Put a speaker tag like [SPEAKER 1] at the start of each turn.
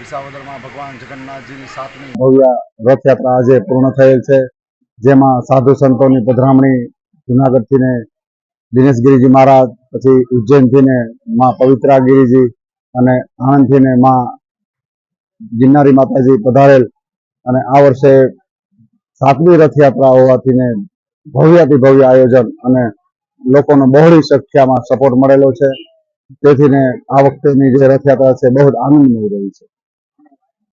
[SPEAKER 1] વિસાવદરમાં ભગવાન જગન્નાથજીની સાતમી
[SPEAKER 2] ભવ્ય રથયાત્રા આજે પૂર્ણ થયેલ છે. જેમાં સાધુ સંતોની પધરામણી જુનાગઢથી ને દિનેશગીરીજી મહારાજ, પછી ઉજ્જૈનથી ને માં પવિત્રાગીરીજી અને આણંદથી ને માં ગિરનારી માતાજી પધારેલ. અને આ વર્ષે સાતમી રથયાત્રા હોવાથી ને ભવ્યાથી ભવ્ય આયોજન અને લોકોનો બહોળી સંખ્યામાં સપોર્ટ મળેલો છે. તેથી ને આ વખતેની જે રથયાત્રા છે બહુ જ મળી રહી છે.